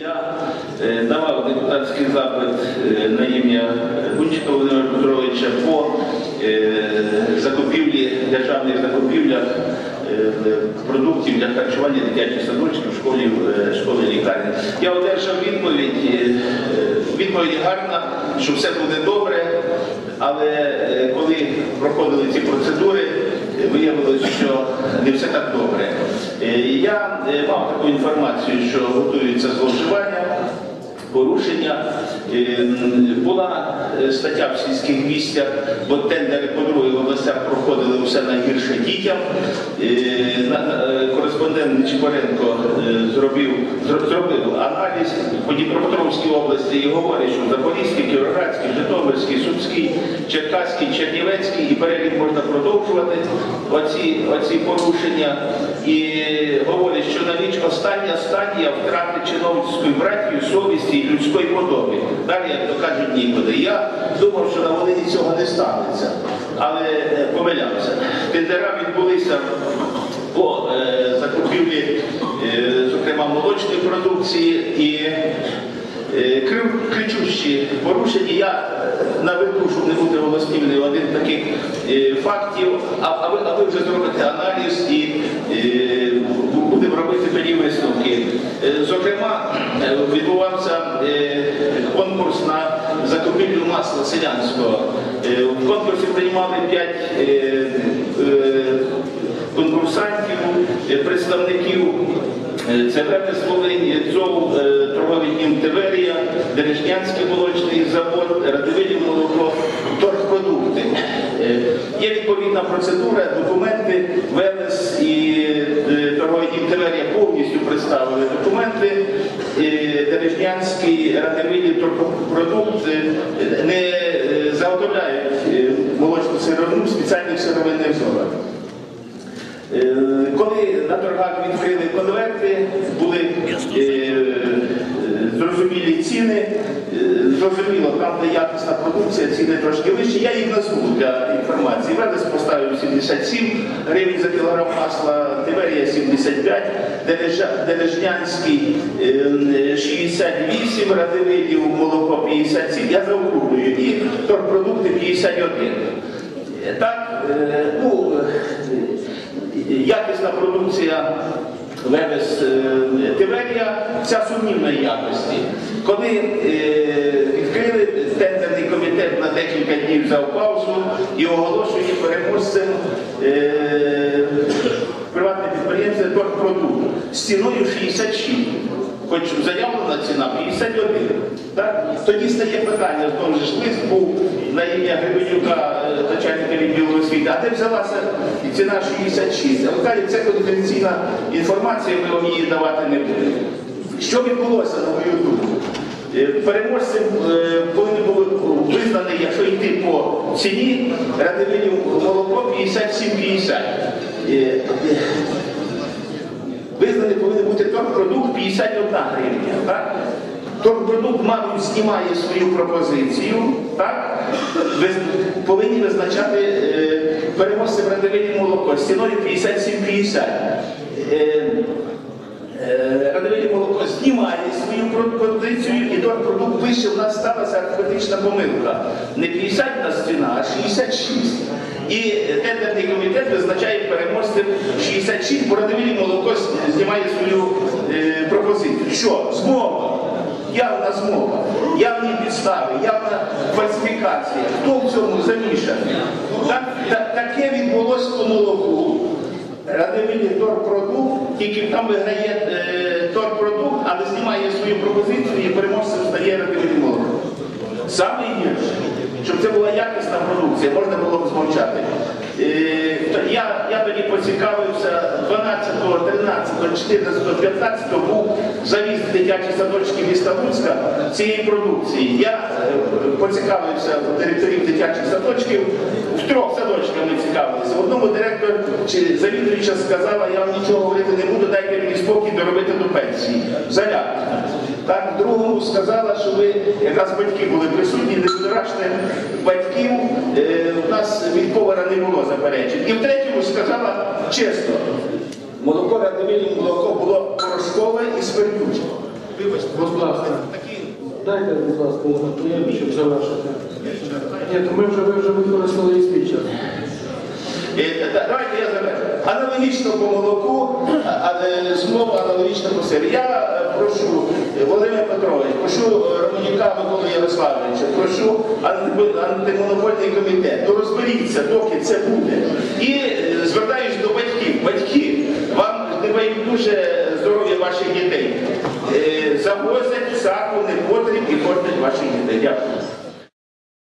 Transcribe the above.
Я е, давав депутатський запит е, на ім'я Гунчика Володимира Петровича по е, закупівлі, державних закупівлях продуктів для харчування дитячих садочків, школів, е, школи лікарні. Я одержав відповідь. Відповідь гарна, що все буде добре, але коли проходили ці процедури, виявилося, що не все так добре. Е, Я е, мав таку інформацію, що готуються зловживання, порушення. Е, Була стаття в сільських місцях, бо тендери по других областях проходили все найгірше дітям. Кореспондент Нечипоренко е, зробив, зробив аналіз по Дніпропетровській області і говорить, що Запорізький, Кіровоградський, Житомирський, Сумський, Черкаський, Чернівецький і перелік можна продовжувати оці, оці порушення. І говорить, що на ніч остання стадія втрати чиновницької братії, совісті і людської подоби. Далі, як то кажуть, нікуди. Я думав, що на Волині цього не станеться, але е, помилявся. Тендера відбулися по е, закупівлі, е, зокрема, молочної продукції і е, кричущі порушення. Я е, наведу, щоб не бути голослівним, один таких е, фактів, а, а, ви, а ви вже зробите аналіз і будемо робити тоді висновки. Зокрема, відбувався конкурс на закупівлю масла селянського. В конкурсі приймали 5 конкурсантів, представників це Верес Волинь, ЦОВ, е, торговий дім Теверія, Дережнянський молочний завод, Радивилів молоко, торгпродукти. Е, Є відповідна процедура, документи, Велес і е, торговий дім Теверія повністю представили документи. Е, Дережнянський, Радивилів, торгпродукт е, не е, заготовляють е, молочну сировину в спеціальних сировинних зонах. Е, Коли на торгах відкрили конверти, були е, зрозумілі ціни, е, зрозуміло, там, де якісна продукція, ціни трошки вищі. Я їх назву для інформації. Верес поставив 77 гривень за кілограм масла, Тиверія 75, Дережа- Дережнянський е, 68, Радивилів молоко 57, я заокруглюю, і торгпродукти 51. Е, Так, якісна продукція е, Тиверія, вся сумнівної якості. Коли е, відкрили тендерний комітет на декілька днів взяв паузу і оголошує переможцем е, приватне підприємство «Торгпродукт» з ціною 66. Хоч заявлена ціна 51. Так? Тоді стає питання, знову ж лист був на ім'я Гребенюка, е, начальника відділу освіти, а де взялася ціна 66? А кажуть, це конфіденційна інформація, ми вам її давати не будемо. Що відбулося, на мою думку? Е, Переможцем е, повинні були визнані, якщо йти по ціні, радивилів молоко 57,50. Визнаний повинен бути торгпродукт 51 гривня. Так? Торгпродукт, мабуть, знімає свою пропозицію, так? Ви повинні визначати е, переможцем радовині молоко з ціною 57,50. Е, е, молоко знімає свою пропозицію і торгпродукт вище в нас сталася арифметична помилка. Не 50 у нас а 66. І тендерний комітет визначає переможцем 66, бо радовилі молоко знімає свою е, пропозицію. Що? Змова. Явна змова, явні підстави, явна фальсифікація. Хто в цьому замішаний? Так, та- таке відбулося по молоку. Радивилі торгпродукт, тільки там виграє е, торгпродукт, але знімає свою пропозицію і переможцем стає радивилі молоко. Саме гірше, щоб це була якісна продукція, можна було б змовчати. Е, я, я тоді поцікавився 12, 13, 14, 15 був завіз в дитячі садочки міста Луцька цієї продукції. Я е, поцікавився у директорів дитячих садочків, в трьох садочках ми цікавилися. В одному директор чи завідуюча сказала, я вам нічого говорити не буду, дайте мені спокій доробити до пенсії. Заляк. Так, другому сказала, що ви якраз батьки були присутні, не зрачне батьків е, у нас від повара не було заперечень. І в третьому сказала чесно, молоко радовильне молоко було порошкове і смердюче. Вибачте, Будь ласка. такі Дайте, будь ласка, Леонту, щоб завершити. Ні, то ми вже, ви вже використали і свій. Е, Давайте я завершу. Аналогічно по молоку, а- а, е, знову аналогічно по сирі. Я е, прошу Володимир Петрович, прошу е, Романюка Миколи Ярославовича, прошу антимонопольний комітет. Ну розберіться, доки це буде. І звертаюся звертаюсь до батьків. Батьки, вам не байдуже здоров'я ваших дітей. Е, Завозять саку непотріб і кормлять ваших дітей. Дякую.